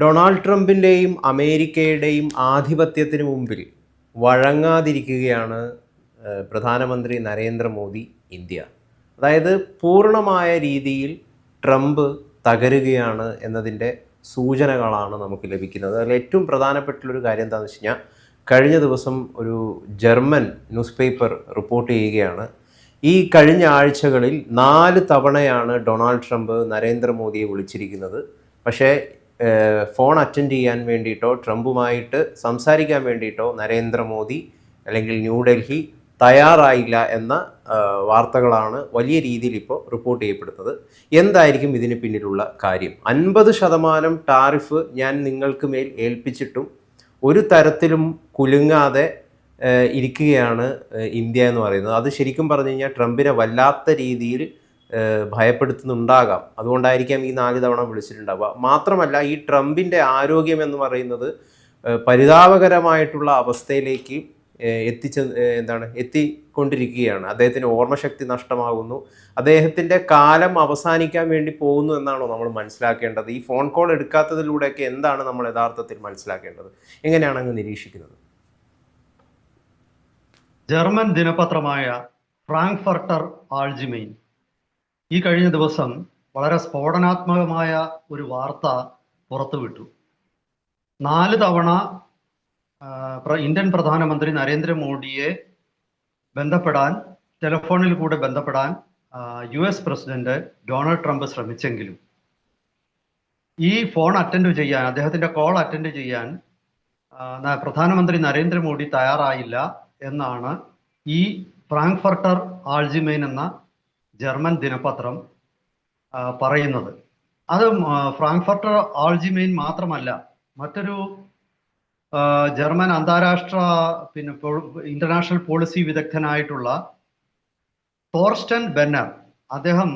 Donald ട്രംപിന്റെയും അമേരിക്കയുടെയും ആധിപത്യത്തിന് മുമ്പിൽ വഴങ്ങാതിരിക്കുകയാണ് പ്രധാനമന്ത്രി നരേന്ദ്രമോദി ഇന്ത്യ. അതായത് പൂർണമായ രീതിയിൽ ട്രംപ് തകരുകയാണ് എന്നതിന്റെ സൂചനകളാണ് നമുക്ക് ലഭിക്കുന്നത്. അതിൽ ഏറ്റവും പ്രധാനപ്പെട്ടുള്ളൊരു കാര്യം എന്താണെന്ന് വെച്ച് കഴിഞ്ഞാൽ കഴിഞ്ഞ ദിവസം ഒരു ജർമ്മൻ ന്യൂസ് പേപ്പർ റിപ്പോർട്ട് ചെയ്യുകയാണ്. ഈ കഴിഞ്ഞ ആഴ്ചകളിൽ നാല് തവണയാണ് ഡൊണാൾഡ് ട്രംപ് നരേന്ദ്രമോദിയെ വിളിച്ചിരിക്കുന്നത്. പക്ഷേ ഫോൺ അറ്റൻഡ് ചെയ്യാൻ വേണ്ടിയിട്ടോ ട്രംപുമായിട്ട് സംസാരിക്കാൻ വേണ്ടിയിട്ടോ നരേന്ദ്രമോദി അല്ലെങ്കിൽ ന്യൂഡൽഹി തയ്യാറായില്ല എന്ന വാർത്തകളാണ് വലിയ രീതിയിൽ ഇപ്പോൾ റിപ്പോർട്ട് ചെയ്യപ്പെടുന്നത്. എന്തായിരിക്കും ഇതിന് പിന്നിലുള്ള കാര്യം? അൻപത് ശതമാനം ടാരിഫ് ഞാൻ നിങ്ങൾക്ക് മേൽ ഏൽപ്പിച്ചിട്ടും ഒരു തരത്തിലും കുലുങ്ങാതെ ഇരിക്കുകയാണ് ഇന്ത്യ എന്ന് പറയുന്നത്. അത് ശരിക്കും പറഞ്ഞു കഴിഞ്ഞാൽ ട്രംപിനെ വല്ലാത്ത രീതിയിൽ ഭയപ്പെടുത്തുന്നുണ്ടാകാം. അതുകൊണ്ടായിരിക്കാം ഈ നാല് തവണ വിളിച്ചിട്ടുണ്ടാവുക. മാത്രമല്ല ഈ ട്രംപിന്റെ ആരോഗ്യം എന്ന് പറയുന്നത് പരിതാപകരമായിട്ടുള്ള അവസ്ഥയിലേക്ക് എത്തിച്ച എന്താണ് എത്തിക്കൊണ്ടിരിക്കുകയാണ്. അദ്ദേഹത്തിന് ഓർമ്മശക്തി നഷ്ടമാകുന്നു. അദ്ദേഹത്തിന്റെ കാലം അവസാനിക്കാൻ വേണ്ടി പോകുന്നു എന്നാണോ നമ്മൾ മനസ്സിലാക്കേണ്ടത്? ഈ ഫോൺ കോൾ എടുക്കാത്തതിലൂടെയൊക്കെ എന്താണ് നമ്മൾ യഥാർത്ഥത്തിൽ മനസ്സിലാക്കേണ്ടത്? എങ്ങനെയാണ് അങ്ങ് നിരീക്ഷിക്കുന്നത്? ജർമ്മൻ ദിനപത്രമായ ഫ്രാങ്ക്ഫർട്ടർ ആൾജിമെയിൻ ഈ കഴിഞ്ഞ ദിവസം വളരെ സ്ഫോടനാത്മകമായ ഒരു വാർത്ത പുറത്തുവിട്ടു. നാല് തവണ ഇന്ത്യൻ പ്രധാനമന്ത്രി നരേന്ദ്രമോദിയെ ബന്ധപ്പെടാൻ ടെലഫോണിൽ കൂടെ ബന്ധപ്പെടാൻ U S president Donald Trump ശ്രമിച്ചെങ്കിലും ഈ ഫോൺ അറ്റൻഡ് ചെയ്യാൻ അദ്ദേഹത്തിന്റെ കോൾ അറ്റൻഡ് ചെയ്യാൻ പ്രധാനമന്ത്രി നരേന്ദ്രമോദി തയ്യാറായില്ല എന്നാണ് ഈ ഫ്രാങ്ക്ഫർട്ടർ ആൾജിമെയിൻ എന്ന ജർമ്മൻ ദിനപത്രം പറയുന്നത്. അത് ഫ്രാങ്ക്ഫർട്ടർ ആൾജിമെയിൻ മാത്രമല്ല മറ്റൊരു ജർമ്മൻ അന്താരാഷ്ട്ര പിന്നെ ഇന്റർനാഷണൽ പോളിസി വിദഗ്ധനായിട്ടുള്ള തോർസ്റ്റൻ ബെന്നർ അദ്ദേഹം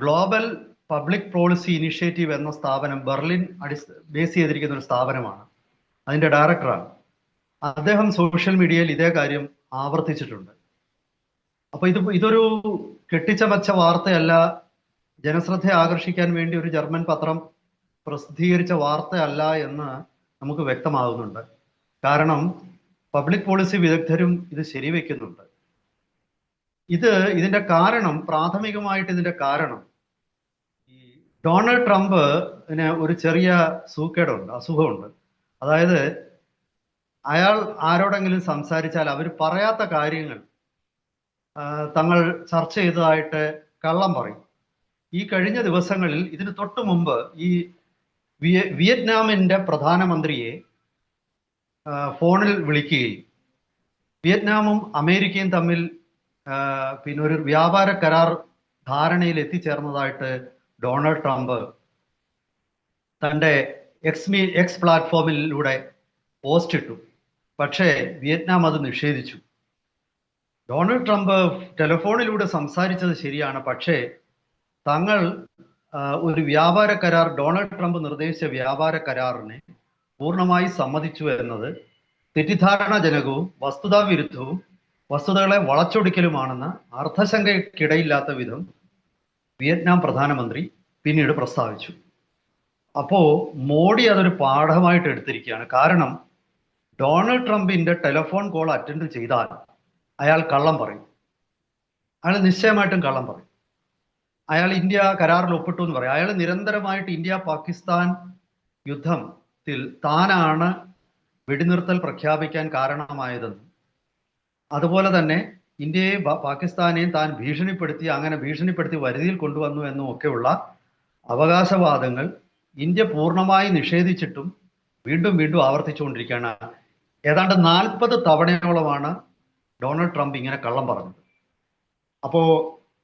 ഗ്ലോബൽ പബ്ലിക് പോളിസി ഇനിഷ്യേറ്റീവ് എന്ന സ്ഥാപനം ബെർലിൻ അടി ബേസ് ചെയ്തിരിക്കുന്ന ഒരു സ്ഥാപനമാണ്. അതിന്റെ ഡയറക്ടറാണ്. അദ്ദേഹം സോഷ്യൽ മീഡിയയിൽ ഇതേ കാര്യം ആവർത്തിച്ചിട്ടുണ്ട്. അപ്പൊ ഇത് ഇതൊരു കെട്ടിച്ചമച്ച വാർത്തയല്ല ജനശ്രദ്ധ ആകർഷിക്കാൻ വേണ്ടി ഒരു ജർമ്മൻ പത്രം പ്രസിദ്ധീകരിച്ച വാർത്തയല്ല എന്ന് നമുക്ക് വ്യക്തമാകുന്നുണ്ട് കാരണം പബ്ലിക് പോളിസി വിദഗ്ധരും ഇത് ശരിവെക്കുന്നുണ്ട്. ഇത് ഇതിന്റെ കാരണം പ്രാഥമികമായിട്ട് ഇതിന്റെ കാരണം ഈ ഡൊണാൾഡ് ട്രംപിന് ഒരു ചെറിയ സൂക്കേടുണ്ട് അസുഖമുണ്ട്. അതായത് അയാൾ ആരോടെങ്കിലും സംസാരിച്ചാൽ അവർ പറയാത്ത കാര്യങ്ങൾ തങ്ങൾ ചർച്ച ചെയ്തതായിട്ട് കള്ളം പറയും. ഈ കഴിഞ്ഞ ദിവസങ്ങളിൽ ഇതിന് തൊട്ട് മുമ്പ് ഈ വിയ- വിയറ്റ്നാമിന്റെ പ്രധാനമന്ത്രിയെ ഫോണിൽ വിളിക്കുകയും വിയറ്റ്നാമും അമേരിക്കയും തമ്മിൽ പിന്നെ ഒരു വ്യാപാര കരാർ ധാരണയിൽ എത്തിച്ചേർന്നതായിട്ട് ഡൊണാൾഡ് ട്രംപ് തന്റെ എക്സ് മീ എക്സ് പ്ലാറ്റ്ഫോമിലൂടെ പോസ്റ്റ് ഇട്ടു പക്ഷേ വിയറ്റ്നാം അത് നിഷേധിച്ചു. ഡൊണാൾഡ് ട്രംപ് ടെലിഫോണിലൂടെ സംസാരിച്ചത് ശരിയാണ്. പക്ഷേ തങ്ങൾ ഒരു വ്യാപാര കരാർ ഡൊണാൾഡ് ട്രംപ് നിർദ്ദേശിച്ച വ്യാപാര കരാറിനെ പൂർണമായി സമ്മതിച്ചു എന്നത് തെറ്റിദ്ധാരണാജനകവും വസ്തുതാവിരുദ്ധവും വസ്തുതകളെ വളച്ചൊടിക്കലുമാണെന്ന് അർത്ഥശങ്കയ്ക്കിടയില്ലാത്ത വിധം വിയറ്റ്നാം പ്രധാനമന്ത്രി പിന്നീട് പ്രസ്താവിച്ചു. അപ്പോ മോഡി അതൊരു പാഠമായിട്ട് എടുത്തിരിക്കുകയാണ്. കാരണം ഡൊണാൾഡ് ട്രംപിന്റെ ടെലിഫോൺ കോൾ അറ്റൻഡ് ചെയ്താൽ അയാൾ കള്ളം പറയും. അയാൾ നിശ്ചയമായിട്ടും കള്ളം പറയും. അയാൾ ഇന്ത്യ കരാറിൽ ഒപ്പിട്ടു എന്ന് പറയും. അയാൾ നിരന്തരമായിട്ട് ഇന്ത്യ പാകിസ്ഥാൻ യുദ്ധത്തിൽ താനാണ് വെടിനിർത്തൽ പ്രഖ്യാപിക്കാൻ കാരണമായതെന്ന്. അതുപോലെ തന്നെ ഇന്ത്യയെയും പാകിസ്ഥാനെയും താൻ ഭീഷണിപ്പെടുത്തി അങ്ങനെ ഭീഷണിപ്പെടുത്തി വരുതിയിൽ കൊണ്ടുവന്നു എന്നും ഒക്കെയുള്ള അവകാശവാദങ്ങൾ ഇന്ത്യ പൂർണമായി നിഷേധിച്ചിട്ടും വീണ്ടും വീണ്ടും ആവർത്തിച്ചുകൊണ്ടിരിക്കുകയാണ്. ഏതാണ്ട് നാൽപ്പത് തവണയോളമാണ് ഡൊണാൾഡ് ട്രംപ് ഇങ്ങനെ കള്ളം പറഞ്ഞത് അപ്പോ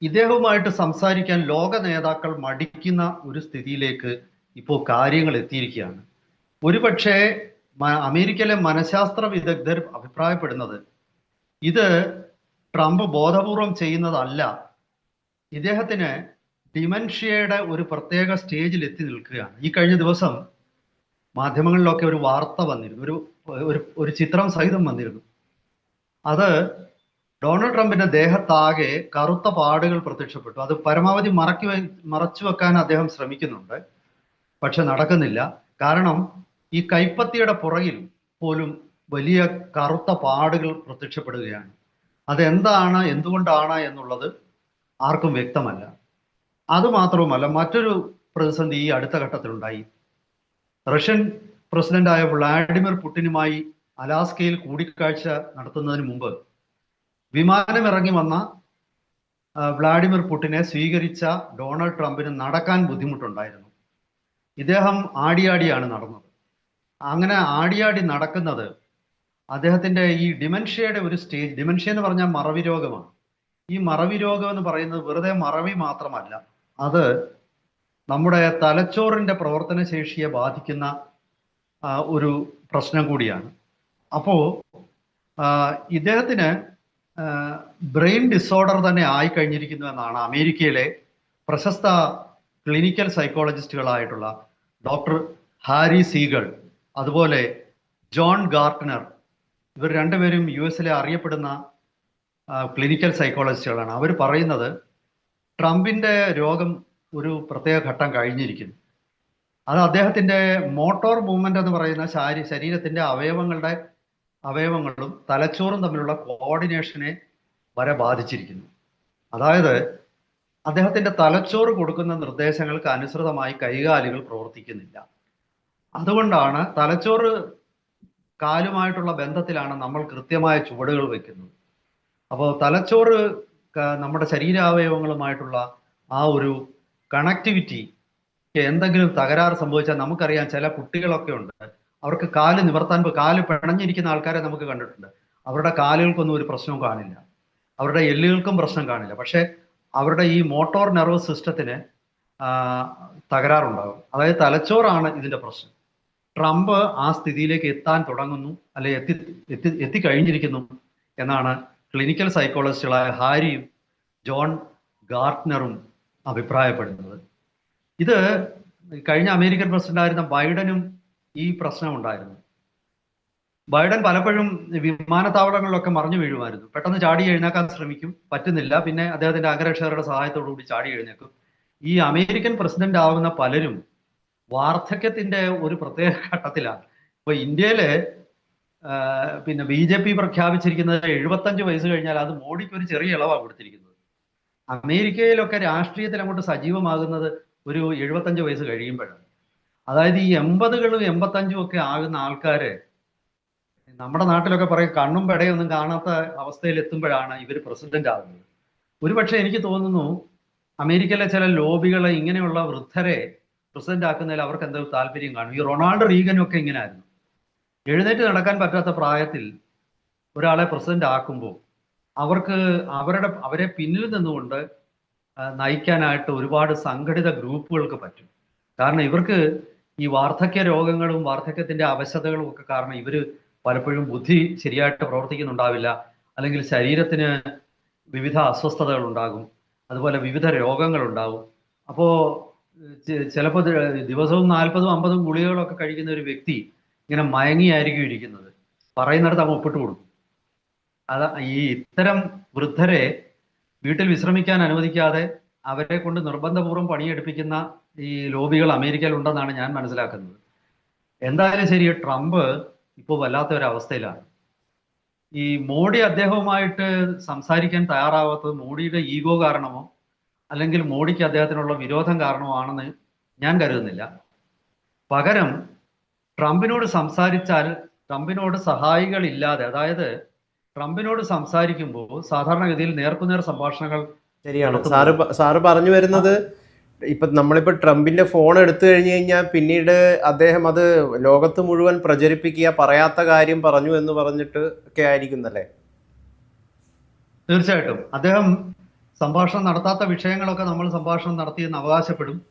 ഇദ്ദേഹവുമായിട്ട് സംസാരിക്കാൻ ലോക നേതാക്കൾ മടിക്കുന്ന ഒരു സ്ഥിതിയിലേക്ക് ഇപ്പോൾ കാര്യങ്ങൾ എത്തിയിരിക്കുകയാണ്. ഒരുപക്ഷെ അമേരിക്കയിലെ മനഃശാസ്ത്ര വിദഗ്ധർ അഭിപ്രായപ്പെടുന്നത് ഇത് ട്രംപ് ബോധപൂർവം ചെയ്യുന്നതല്ല. ഇദ്ദേഹത്തിന് ഡിമൻഷ്യയുടെ ഒരു പ്രത്യേക സ്റ്റേജിൽ എത്തി നിൽക്കുകയാണ്. ഈ കഴിഞ്ഞ ദിവസം മാധ്യമങ്ങളിലൊക്കെ ഒരു വാർത്ത വന്നിരുന്നു. ഒരു ഒരു ചിത്രം സഹിതം വന്നിരുന്നു. അത് ഡൊണാൾഡ് ട്രംപിന്റെ ദേഹത്താകെ കറുത്ത പാടുകൾ പ്രത്യക്ഷപ്പെട്ടു. അത് പരമാവധി മറക്കി മറച്ചു വെക്കാൻ അദ്ദേഹം ശ്രമിക്കുന്നുണ്ട്. പക്ഷെ നടക്കുന്നില്ല. കാരണം ഈ കൈപ്പത്തിയുടെ പുറകിൽ പോലും വലിയ കറുത്ത പാടുകൾ പ്രത്യക്ഷപ്പെടുകയാണ്. അതെന്താണ് എന്തുകൊണ്ടാണ് എന്നുള്ളത് ആർക്കും വ്യക്തമല്ല. അതുമാത്രവുമല്ല മറ്റൊരു പ്രതിസന്ധി ഈ അടുത്ത ഘട്ടത്തിലുണ്ടായി. റഷ്യൻ പ്രസിഡന്റായ വ്ളാഡിമിർ പുടിനുമായി അലാസ്കയിൽ കൂടിക്കാഴ്ച നടത്തുന്നതിന് മുമ്പ് വിമാനമിറങ്ങി വന്ന വ്ളാഡിമിർ പുടിനെ സ്വീകരിച്ച ഡൊണാൾഡ് ട്രംപിന് നടക്കാൻ ബുദ്ധിമുട്ടുണ്ടായിരുന്നു. ഇദ്ദേഹം ആടിയാടിയാണ് നടന്നത്. അങ്ങനെ ആടിയാടി നടക്കുന്നത് അദ്ദേഹത്തിന്റെ ഈ ഡിമെൻഷ്യയുടെ ഒരു സ്റ്റേജ് ഡിമെൻഷ്യ എന്ന് പറഞ്ഞാൽ മറവി രോഗമാണ്. ഈ മറവി രോഗം എന്ന് പറയുന്നത് വെറുതെ മറവി മാത്രമല്ല അത് നമ്മുടെ തലച്ചോറിന്റെ പ്രവർത്തന ശേഷിയെ ബാധിക്കുന്ന ഒരു പ്രശ്നം കൂടിയാണ്. അപ്പോ ഇദ്ദേഹത്തിന് ബ്രെയിൻ ഡിസോർഡർ തന്നെ ആയി കഴിഞ്ഞിരിക്കുന്നു എന്നാണ് അമേരിക്കയിലെ പ്രശസ്ത ക്ലിനിക്കൽ സൈക്കോളജിസ്റ്റുകളായിട്ടുള്ള ഡോക്ടർ ഹാരി സീഗൾ അതുപോലെ ജോൺ ഗാർട്ടനർ ഇവർ രണ്ടുപേരും യു എസിലെ അറിയപ്പെടുന്ന ക്ലിനിക്കൽ സൈക്കോളജിസ്റ്റുകളാണ്. അവർ പറയുന്നത് ട്രംപിന്റെ രോഗം ഒരു പ്രത്യേക ഘട്ടം കഴിഞ്ഞിരിക്കുന്നു. അത് അദ്ദേഹത്തിന്റെ മോട്ടോർ മൂവ്മെന്റ് എന്ന് പറയുന്ന ശാരീ ശരീരത്തിന്റെ അവയവങ്ങളുടെ അവയവങ്ങളും തലച്ചോറും തമ്മിലുള്ള കോർഡിനേഷനെ വരെ ബാധിച്ചിരിക്കുന്നു. അതായത് അദ്ദേഹത്തിന്റെ തലച്ചോറ് കൊടുക്കുന്ന നിർദ്ദേശങ്ങൾക്ക് അനുസൃതമായി കൈകാലുകൾ പ്രവർത്തിക്കുന്നില്ല. അതുകൊണ്ടാണ് തലച്ചോറ് കാലുമായിട്ടുള്ള ബന്ധത്തിലാണ് നമ്മൾ കൃത്യമായ ചുവടുകൾ വെക്കുന്നത്. അപ്പോൾ തലച്ചോറ് നമ്മുടെ ശരീരാവയവങ്ങളുമായിട്ടുള്ള ആ ഒരു കണക്ടിവിറ്റി എന്തെങ്കിലും തകരാറ് സംഭവിച്ചാൽ നമുക്കറിയാം ചില കുട്ടികളൊക്കെ ഉണ്ട്. അവർക്ക് കാൽ നിവർത്താൻ കാൽ പിണഞ്ഞിരിക്കുന്ന ആൾക്കാരെ നമുക്ക് കണ്ടിട്ടുണ്ട്. അവരുടെ കാലുകൾക്കൊന്നും ഒരു പ്രശ്നവും കാണില്ല. അവരുടെ എല്ലുകൾക്കും പ്രശ്നം കാണില്ല. പക്ഷെ അവരുടെ ഈ മോട്ടോർ നെർവസ് സിസ്റ്റത്തിന് തകരാറുണ്ടാകും. അതായത് തലച്ചോറാണ് ഇതിന്റെ പ്രശ്നം. ട്രംപ് ആ സ്ഥിതിയിലേക്ക് എത്താൻ തുടങ്ങുന്നു അല്ലെ എത്തി എത്തി എത്തിക്കഴിഞ്ഞിരിക്കുന്നു എന്നാണ് ക്ലിനിക്കൽ സൈക്കോളജിസ്റ്റുകളായ ഹാരിയും ജോൺ ഗാർട്ട്നറും അഭിപ്രായപ്പെടുന്നത്. ഇത് കഴിഞ്ഞ അമേരിക്കൻ പ്രസിഡന്റായിരുന്ന ബൈഡനും ഈ പ്രശ്നം ഉണ്ടായിരുന്നു. ബൈഡൻ പലപ്പോഴും വിമാനത്താവളങ്ങളിലൊക്കെ മറിഞ്ഞു വീഴുമായിരുന്നു. പെട്ടെന്ന് ചാടി എഴുന്നേക്കാൻ ശ്രമിക്കും പറ്റുന്നില്ല. പിന്നെ അദ്ദേഹത്തിന്റെ അംഗരക്ഷകരുടെ സഹായത്തോടു കൂടി ചാടി എഴുന്നേക്കും ഈ അമേരിക്കൻ പ്രസിഡന്റ് ആവുന്ന പലരും വാർദ്ധക്യത്തിന്റെ ഒരു പ്രത്യേക ഘട്ടത്തിലാണ്. ഇപ്പൊ ഇന്ത്യയിൽ പിന്നെ ബി ജെ പി പ്രഖ്യാപിച്ചിരിക്കുന്നത് എഴുപത്തഞ്ച് വയസ്സ് കഴിഞ്ഞാൽ അത് മോഡിക്ക് ഒരു ചെറിയ ഇളവാണ് കൊടുത്തിരിക്കുന്നത്. അമേരിക്കയിലൊക്കെ രാഷ്ട്രീയത്തിൽ അങ്ങോട്ട് സജീവമാകുന്നത് ഒരു എഴുപത്തഞ്ച് വയസ്സ് കഴിയുമ്പോഴാണ്. അതായത് ഈ എൺപതുകളും എൺപത്തഞ്ചും ഒക്കെ ആകുന്ന ആൾക്കാര് നമ്മുടെ നാട്ടിലൊക്കെ പറയും കണ്ണും പെടയൊന്നും കാണാത്ത അവസ്ഥയിൽ എത്തുമ്പോഴാണ് ഇവർ പ്രസിഡന്റ് ആകുന്നത്. ഒരുപക്ഷെ എനിക്ക് തോന്നുന്നു അമേരിക്കയിലെ ചില ലോബികളെ ഇങ്ങനെയുള്ള വൃദ്ധരെ പ്രസിഡന്റ് ആക്കുന്നതിൽ അവർക്ക് എന്തെങ്കിലും താല്പര്യം കാണും. ഈ റൊണാൾഡ് റീഗനും ഒക്കെ ഇങ്ങനെ ആയിരുന്നു എഴുന്നേറ്റ് നടക്കാൻ പറ്റാത്ത പ്രായത്തിൽ ഒരാളെ പ്രസിഡന്റ് ആക്കുമ്പോൾ അവർക്ക് അവരുടെ അവരെ പിന്നിൽ നിന്നുകൊണ്ട് നയിക്കാനായിട്ട് ഒരുപാട് സംഘടിത ഗ്രൂപ്പുകൾക്ക് പറ്റും. കാരണം ഇവർക്ക് ഈ വാർദ്ധക്യ രോഗങ്ങളും വാർദ്ധക്യത്തിന്റെ അവശതകളും ഒക്കെ കാരണം ഇവർ പലപ്പോഴും ബുദ്ധി ശരിയായിട്ട് പ്രവർത്തിക്കുന്നുണ്ടാവില്ല. അല്ലെങ്കിൽ ശരീരത്തിന് വിവിധ അസ്വസ്ഥതകൾ ഉണ്ടാകും അതുപോലെ വിവിധ രോഗങ്ങൾ ഉണ്ടാകും അപ്പോ ചിലപ്പോൾ ദിവസവും നാൽപ്പതും അമ്പതും ഗുളികകളൊക്കെ കഴിക്കുന്ന ഒരു വ്യക്തി ഇങ്ങനെ മയങ്ങിയായിരിക്കും ഇരിക്കുന്നത്. പറയുന്നിടത്ത് അങ്ങ് ഒപ്പിട്ട് കൊടുക്കും. അത് ഈ ഇത്തരം വൃദ്ധരെ വീട്ടിൽ വിശ്രമിക്കാൻ അനുവദിക്കാതെ അവരെ കൊണ്ട് നിർബന്ധപൂർവം പണിയെടുപ്പിക്കുന്ന ഈ ലോബികൾ അമേരിക്കയിൽ ഉണ്ടെന്നാണ് ഞാൻ മനസ്സിലാക്കുന്നത്. എന്തായാലും ശരി ട്രംപ് ഇപ്പോൾ വല്ലാത്ത ഒരു അവസ്ഥയിലാണ് ഈ മോഡി അദ്ദേഹവുമായിട്ട് സംസാരിക്കാൻ തയ്യാറാവാത്തത് മോഡിയുടെ ഈഗോ കാരണമോ അല്ലെങ്കിൽ മോഡിക്ക് അദ്ദേഹത്തിനുള്ള വിരോധം കാരണമോ ആണെന്ന് ഞാൻ കരുതുന്നില്ല. പകരം ട്രംപിനോട് സംസാരിച്ചാൽ ട്രംപിനോട് സഹായികളില്ലാതെ അതായത് ട്രംപിനോട് സംസാരിക്കുമ്പോൾ സാധാരണഗതിയിൽ നേർക്കുനേർ സംഭാഷണങ്ങൾ ശരിയാണ്. സാറ് സാറ് പറഞ്ഞു വരുന്നത് ഇപ്പൊ നമ്മളിപ്പോ ട്രംപിന്റെ ഫോൺ എടുത്തു കഴിഞ്ഞു കഴിഞ്ഞാൽ പിന്നീട് അദ്ദേഹം അത് ലോകത്ത് മുഴുവൻ പ്രചരിപ്പിക്കുക പറയാത്ത കാര്യം പറഞ്ഞു എന്ന് പറഞ്ഞിട്ട് ഒക്കെ ആയിരിക്കുന്നല്ലേ? തീർച്ചയായിട്ടും. അദ്ദേഹം സംഭാഷണം നടത്താത്ത വിഷയങ്ങളൊക്കെ നമ്മൾ സംഭാഷണം നടത്തിയെന്ന് അവകാശപ്പെടും.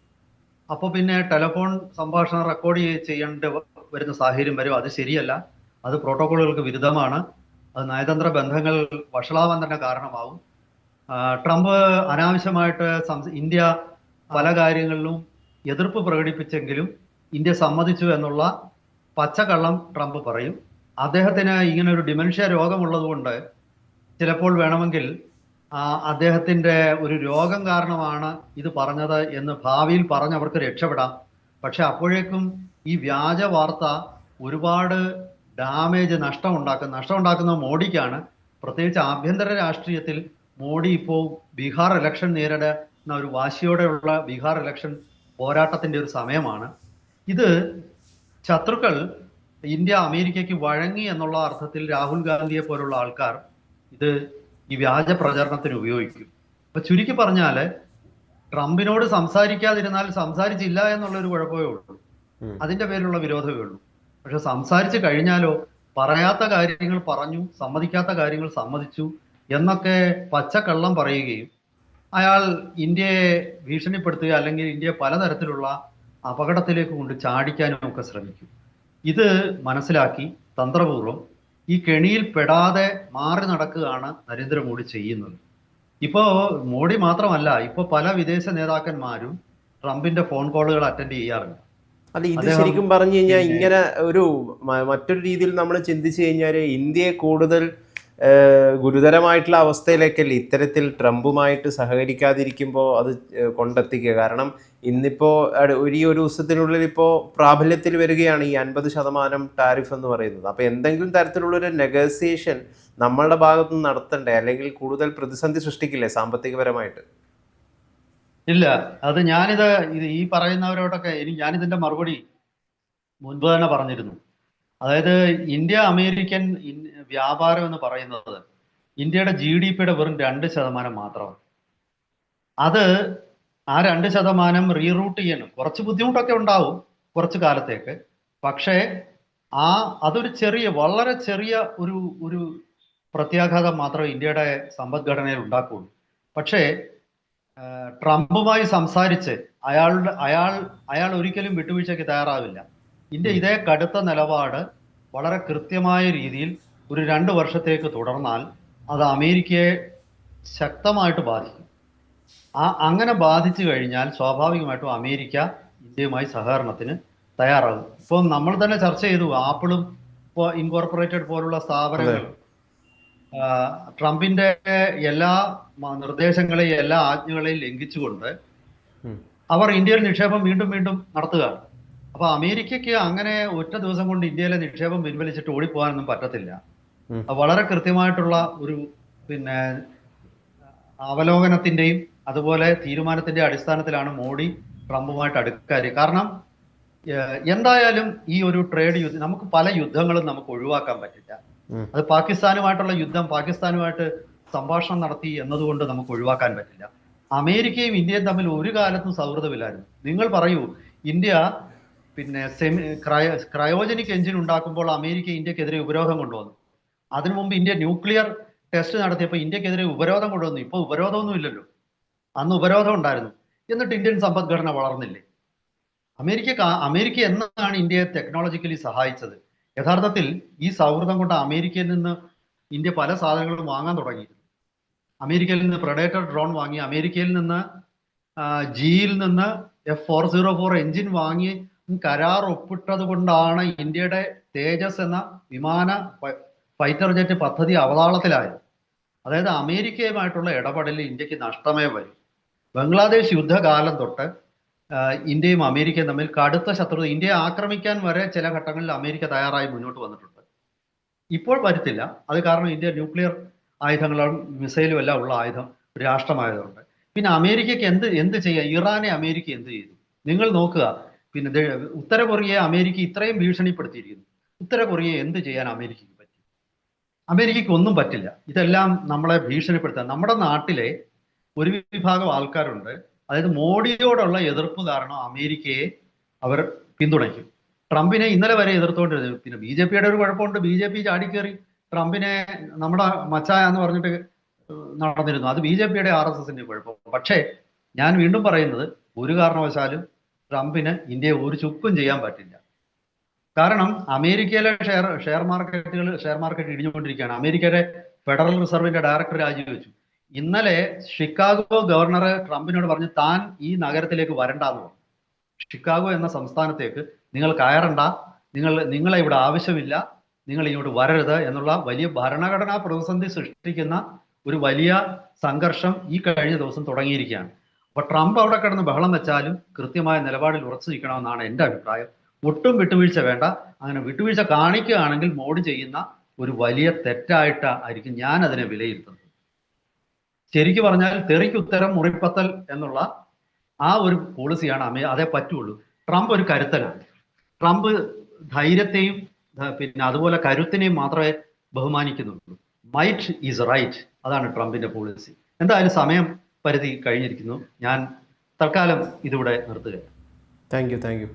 അപ്പോൾ പിന്നെ ടെലഫോൺ സംഭാഷണം റെക്കോർഡ് ചെയ്യേണ്ട വരുന്ന സാഹചര്യം വരും. അത് ശരിയല്ല. അത് പ്രോട്ടോകോളുകൾക്ക് വിരുദ്ധമാണ്. അത് നയതന്ത്ര ബന്ധങ്ങൾ വഷളാവാൻ തന്നെ കാരണമാവും. ട്രംപ് അനാവശ്യമായിട്ട് ഇന്ത്യ പല കാര്യങ്ങളിലും എതിർപ്പ് പ്രകടിപ്പിച്ചെങ്കിലും ഇന്ത്യ സമ്മതിച്ചു എന്നുള്ള പച്ചക്കള്ളം ട്രംപ് പറയും. അദ്ദേഹത്തിന് ഇങ്ങനെ ഒരു ഡിമെൻഷ്യ രോഗമുള്ളത് കൊണ്ട് ചിലപ്പോൾ വേണമെങ്കിൽ അദ്ദേഹത്തിന്റെ ഒരു രോഗം കാരണമാണ് ഇത് പറഞ്ഞത് എന്ന് ഭാവിയിൽ പറഞ്ഞ് അവർക്ക് രക്ഷപ്പെടാം. പക്ഷെ അപ്പോഴേക്കും ഈ വ്യാജ വാർത്ത ഒരുപാട് ഡാമേജ് നഷ്ടം നഷ്ടമുണ്ടാക്കുന്ന മോഡിക്കാണ്. പ്രത്യേകിച്ച് ആഭ്യന്തര രാഷ്ട്രീയത്തിൽ മോഡി ഇപ്പോൾ ബീഹാർ ഇലക്ഷൻ നേരിടുന്ന ഒരു വാശിയോടെയുള്ള ബീഹാർ ഇലക്ഷൻ പോരാട്ടത്തിന്റെ ഒരു സമയമാണ്. ഇത് ശത്രുക്കൾ ഇന്ത്യ അമേരിക്കയ്ക്ക് വഴങ്ങി എന്നുള്ള അർത്ഥത്തിൽ രാഹുൽ ഗാന്ധിയെ പോലുള്ള ആൾക്കാർ ഇത് ഈ വ്യാജ പ്രചരണത്തിന് ഉപയോഗിക്കും. അപ്പൊ ചുരുക്കി പറഞ്ഞാൽ ട്രംപിനോട് സംസാരിക്കാതിരുന്നാൽ സംസാരിച്ചില്ല എന്നുള്ളൊരു കുഴപ്പമേ ഉള്ളൂ. അതിന്റെ പേരിലുള്ള വിരോധമേ ഉള്ളൂ. പക്ഷെ സംസാരിച്ചു കഴിഞ്ഞാലോ പറയാത്ത കാര്യങ്ങൾ പറഞ്ഞു സമ്മതിക്കാത്ത കാര്യങ്ങൾ സമ്മതിച്ചു എന്നൊക്കെ പച്ചക്കള്ളം പറയുകയും അയാൾ ഇന്ത്യയെ ഭീഷണിപ്പെടുത്തുക അല്ലെങ്കിൽ ഇന്ത്യയെ പലതരത്തിലുള്ള അപകടത്തിലേക്ക് കൊണ്ട് ചാടിക്കാനും ഒക്കെ ശ്രമിക്കും. ഇത് മനസ്സിലാക്കി തന്ത്രപൂർവം ഈ കെണിയിൽ പെടാതെ മാറി നടക്കുകയാണ് നരേന്ദ്രമോദി ചെയ്യുന്നത്. ഇപ്പോ മോഡി മാത്രമല്ല ഇപ്പൊ പല വിദേശ നേതാക്കന്മാരും ട്രംപിന്റെ ഫോൺ കോളുകൾ അറ്റൻഡ് ചെയ്യാറുണ്ട്. അല്ല ഇത് ശരിക്കും പറഞ്ഞു കഴിഞ്ഞാൽ ഇങ്ങനെ ഒരു മറ്റൊരു രീതിയിൽ നമ്മൾ ചിന്തിച്ചു കഴിഞ്ഞാൽ ഇന്ത്യയെ കൂടുതൽ ഗുരുതരമായിട്ടുള്ള അവസ്ഥയിലേക്കല്ലേ ഇത്തരത്തിൽ ട്രംപുമായിട്ട് സഹകരിക്കാതിരിക്കുമ്പോൾ അത് കൊണ്ടെത്തിക്കുക? കാരണം ഇന്നിപ്പോൾ ഒരു ഒരു ദിവസത്തിനുള്ളിൽ ഇപ്പോൾ പ്രാബല്യത്തിൽ വരികയാണ് ഈ അൻപത് ശതമാനം ടാരിഫ് എന്ന് പറയുന്നത്. അപ്പോൾ എന്തെങ്കിലും തരത്തിലുള്ളൊരു നെഗോസിയേഷൻ നമ്മളുടെ ഭാഗത്ത് നിന്ന് നടത്തണ്ടേ? അല്ലെങ്കിൽ കൂടുതൽ പ്രതിസന്ധി സൃഷ്ടിക്കില്ലേ സാമ്പത്തികപരമായിട്ട്? ഇല്ല. അത് ഞാനിത് ഇത് ഈ പറയുന്നവരോടൊക്കെ ഇനി ഞാനിതിന്റെ മറുപടി മുൻപ് തന്നെ പറഞ്ഞിരുന്നു. അതായത് ഇന്ത്യ അമേരിക്കൻ വ്യാപാരം എന്ന് പറയുന്നത് ഇന്ത്യയുടെ ജി ഡി പിയുടെ വെറും രണ്ട് ശതമാനം മാത്രമാണ്. അത് ആ രണ്ട് ശതമാനം റീറൂട്ട് ചെയ്യണം കുറച്ച് ബുദ്ധിമുട്ടൊക്കെ ഉണ്ടാവും കുറച്ച് കാലത്തേക്ക്. പക്ഷേ ആ അതൊരു ചെറിയ വളരെ ചെറിയ ഒരു ഒരു പ്രത്യാഘാതം മാത്രമേ ഇന്ത്യയുടെ സമ്പദ്ഘടനയിൽ ഉണ്ടാക്കുകയുള്ളൂ. പക്ഷേ ട്രംപുമായി സംസാരിച്ച് അയാളുടെ അയാൾ അയാൾ ഒരിക്കലും വിട്ടുവീഴ്ചയ്ക്ക് തയ്യാറാവില്ല. ഇന്ത്യ ഇതേ കടുത്ത നിലപാട് വളരെ കൃത്യമായ രീതിയിൽ ഒരു രണ്ട് വർഷത്തേക്ക് തുടർന്നാൽ അത് അമേരിക്കയെ ശക്തമായിട്ട് ബാധിക്കും. ആ അങ്ങനെ ബാധിച്ചു കഴിഞ്ഞാൽ സ്വാഭാവികമായിട്ടും അമേരിക്ക ഇന്ത്യയുമായി സഹകരണത്തിന് തയ്യാറാകും. ഇപ്പോൾ നമ്മൾ തന്നെ ചർച്ച ചെയ്തു ആപ്പിളും ഇപ്പോൾ ഇൻകോർപ്പറേറ്റഡ് പോലുള്ള സ്ഥാപനങ്ങൾ ട്രംപിന്റെ എല്ലാ നിർദ്ദേശങ്ങളെയും എല്ലാ ആജ്ഞകളെയും ലംഘിച്ചുകൊണ്ട് അവർ ഇന്ത്യയിൽ നിക്ഷേപം വീണ്ടും വീണ്ടും നടത്തുകയാണ്. അപ്പൊ അമേരിക്കയ്ക്ക് അങ്ങനെ ഒറ്റ ദിവസം കൊണ്ട് ഇന്ത്യയിലെ നിക്ഷേപം പിൻവലിച്ചിട്ട് ഓടിപ്പോകാനൊന്നും പറ്റത്തില്ല. വളരെ കൃത്യമായിട്ടുള്ള ഒരു പിന്നെ അവലോകനത്തിന്റെയും അതുപോലെ തീരുമാനത്തിന്റെ അടിസ്ഥാനത്തിലാണ് മോഡി ട്രംപുമായിട്ട് അടുക്കാര്. കാരണം എന്തായാലും ഈ ഒരു ട്രേഡ് യുദ്ധം നമുക്ക് പല യുദ്ധങ്ങളും നമുക്ക് ഒഴിവാക്കാൻ പറ്റില്ല. അത് പാകിസ്ഥാനുമായിട്ടുള്ള യുദ്ധം പാകിസ്ഥാനുമായിട്ട് സംഭാഷണം നടത്തി എന്നതുകൊണ്ട് നമുക്ക് ഒഴിവാക്കാൻ പറ്റില്ല. അമേരിക്കയും ഇന്ത്യയും തമ്മിൽ ഒരു കാലത്തും സൗഹൃദമില്ലായിരുന്നു. നിങ്ങൾ പറയൂ ഇന്ത്യ പിന്നെ സെമി ക്രയോജനിക് എഞ്ചിൻ ഉണ്ടാക്കുമ്പോൾ അമേരിക്ക ഇന്ത്യക്കെതിരെ ഉപരോധം കൊണ്ടുവന്നു. അതിനു മുമ്പ് ഇന്ത്യ ന്യൂക്ലിയർ ടെസ്റ്റ് നടത്തിയപ്പോൾ ഇന്ത്യക്കെതിരെ ഉപരോധം കൊണ്ടുവന്നു. ഇപ്പോൾ ഉപരോധമൊന്നും ഇല്ലല്ലോ. അന്ന് ഉപരോധം ഉണ്ടായിരുന്നു. എന്നിട്ട് ഇന്ത്യൻ സമ്പദ്ഘടന വളർന്നില്ലേ? അമേരിക്ക അമേരിക്ക എന്നാണ് ഇന്ത്യയെ ടെക്നോളജിക്കലി സഹായിച്ചത്. യഥാർത്ഥത്തിൽ ഈ സൗഹൃദം കൊണ്ട് അമേരിക്കയിൽ നിന്ന് ഇന്ത്യ പല സാധനങ്ങളും വാങ്ങാൻ തുടങ്ങിയിരുന്നു. അമേരിക്കയിൽ നിന്ന് പ്രൊഡേറ്റർ ഡ്രോൺ വാങ്ങി അമേരിക്കയിൽ നിന്ന് ജിയിൽ നിന്ന് F four zero four engine വാങ്ങി കരാർ ഒപ്പിട്ടത് കൊണ്ടാണ് ഇന്ത്യയുടെ തേജസ് എന്ന വിമാന ഫൈറ്റർ ജെറ്റ് പദ്ധതി അവതാളത്തിലായത് അതായത് അമേരിക്കയുമായിട്ടുള്ള ഇടപെടലിൽ ഇന്ത്യയ്ക്ക് നഷ്ടമേ വരും. ബംഗ്ലാദേശ് യുദ്ധകാലം തൊട്ട് ഇന്ത്യയും അമേരിക്കയും തമ്മിൽ കടുത്ത ശത്രുത ഇന്ത്യയെ ആക്രമിക്കാൻ വരെ ചില ഘട്ടങ്ങളിൽ അമേരിക്ക തയ്യാറായി മുന്നോട്ട് വന്നിട്ടുണ്ട്. ഇപ്പോൾ വരുത്തില്ല. അത് കാരണം ഇന്ത്യ ന്യൂക്ലിയർ ആയുധങ്ങളും മിസൈലും എല്ലാം ഉള്ള ആയുധം രാഷ്ട്രമായതുകൊണ്ട്. പിന്നെ അമേരിക്കയ്ക്ക് എന്ത് എന്ത് ചെയ്യാം? ഇറാനെ അമേരിക്ക എന്ത് ചെയ്തു? നിങ്ങൾ നോക്കുക. പിന്നെ ഉത്തര കൊറിയയെ അമേരിക്ക ഇത്രയും ഭീഷണിപ്പെടുത്തിയിരിക്കുന്നു. ഉത്തര കൊറിയയെ എന്ത് ചെയ്യാൻ പറ്റി അമേരിക്കയ്ക്ക് ഒന്നും പറ്റില്ല. ഇതെല്ലാം നമ്മളെ ഭീഷണിപ്പെടുത്താൻ. നമ്മുടെ നാട്ടിലെ ഒരു വിഭാഗം ആൾക്കാരുണ്ട്. അതായത് മോഡിയോടുള്ള എതിർപ്പ് കാരണം അമേരിക്കയെ അവർ പിന്തുണയ്ക്കും. ട്രംപിനെ ഇന്നലെ വരെ എതിർത്തുകൊണ്ടിരുന്നു പിന്നെ ബി ജെ പിയുടെ ഒരു കുഴപ്പമുണ്ട്. ബി ജെ പി ചാടിക്കേറി. ട്രംപിനെ നമ്മുടെ മച്ചായ എന്ന് പറഞ്ഞിട്ട് നടന്നിരുന്നു. അത് ബി ജെ പിയുടെ ആർ എസ് എസിന്റെ കുഴപ്പം പക്ഷേ ഞാൻ വീണ്ടും പറയുന്നത് ഒരു കാരണവശാലും ട്രംപിന് ഇന്ത്യയെ ഒരു ചുക്കും ചെയ്യാൻ പറ്റില്ല. കാരണം അമേരിക്കയിലെ ഷെയർ ഷെയർ മാർക്കറ്റുകൾ ഷെയർ മാർക്കറ്റ് ഇടിഞ്ഞുകൊണ്ടിരിക്കുകയാണ്. അമേരിക്കയുടെ ഫെഡറൽ റിസർവിന്റെ ഡയറക്ടർ രാജിവെച്ചു. ഇന്നലെ ഷിക്കാഗോ ഗവർണർ ട്രംപിനോട് പറഞ്ഞു താൻ ഈ നഗരത്തിലേക്ക് വരണ്ടെന്ന് പറഞ്ഞു. ഷിക്കാഗോ എന്ന സംസ്ഥാനത്തേക്ക് നിങ്ങൾ കയറണ്ട നിങ്ങൾ നിങ്ങളെ ഇവിടെ ആവശ്യമില്ല നിങ്ങൾ ഇങ്ങോട്ട് വരരുത് എന്നുള്ള വലിയ ഭരണഘടനാ പ്രതിസന്ധി സൃഷ്ടിക്കുന്ന ഒരു വലിയ സംഘർഷം ഈ കഴിഞ്ഞ ദിവസം തുടങ്ങിയിരിക്കുകയാണ്. അപ്പൊ ട്രംപ് അവിടെ കിടന്ന് ബഹളം വെച്ചാലും കൃത്യമായ നിലപാടിൽ ഉറച്ചു നിൽക്കണമെന്നാണ് എന്റെ അഭിപ്രായം. ഒട്ടും വിട്ടുവീഴ്ച വേണ്ട. അങ്ങനെ വിട്ടുവീഴ്ച കാണിക്കുകയാണെങ്കിൽ മോഡി ചെയ്യുന്ന ഒരു വലിയ തെറ്റായിട്ട് ആയിരിക്കും ഞാൻ അതിനെ വിലയിരുത്തുന്നത്. ശരിക്കു പറഞ്ഞാൽ തെറിക്ക് ഉത്തരം മുറിപ്പത്തൽ എന്നുള്ള ആ ഒരു പോളിസിയാണ് അമേ അതേ പറ്റുള്ളൂ. ട്രംപ് ഒരു കരുത്തനാണ്. ട്രംപ് ധൈര്യത്തെയും പിന്നെ അതുപോലെ കരുത്തിനെയും മാത്രമേ ബഹുമാനിക്കുന്നുള്ളൂ. മൈറ്റ് ഈസ് റൈറ്റ് അതാണ് ട്രംപിന്റെ പോളിസി. എന്തായാലും സമയം പരിധി കഴിഞ്ഞിരിക്കുന്നു. ഞാൻ തൽക്കാലം ഇതിവിടെ നിർത്തുകയാണ്. Thank you thank you.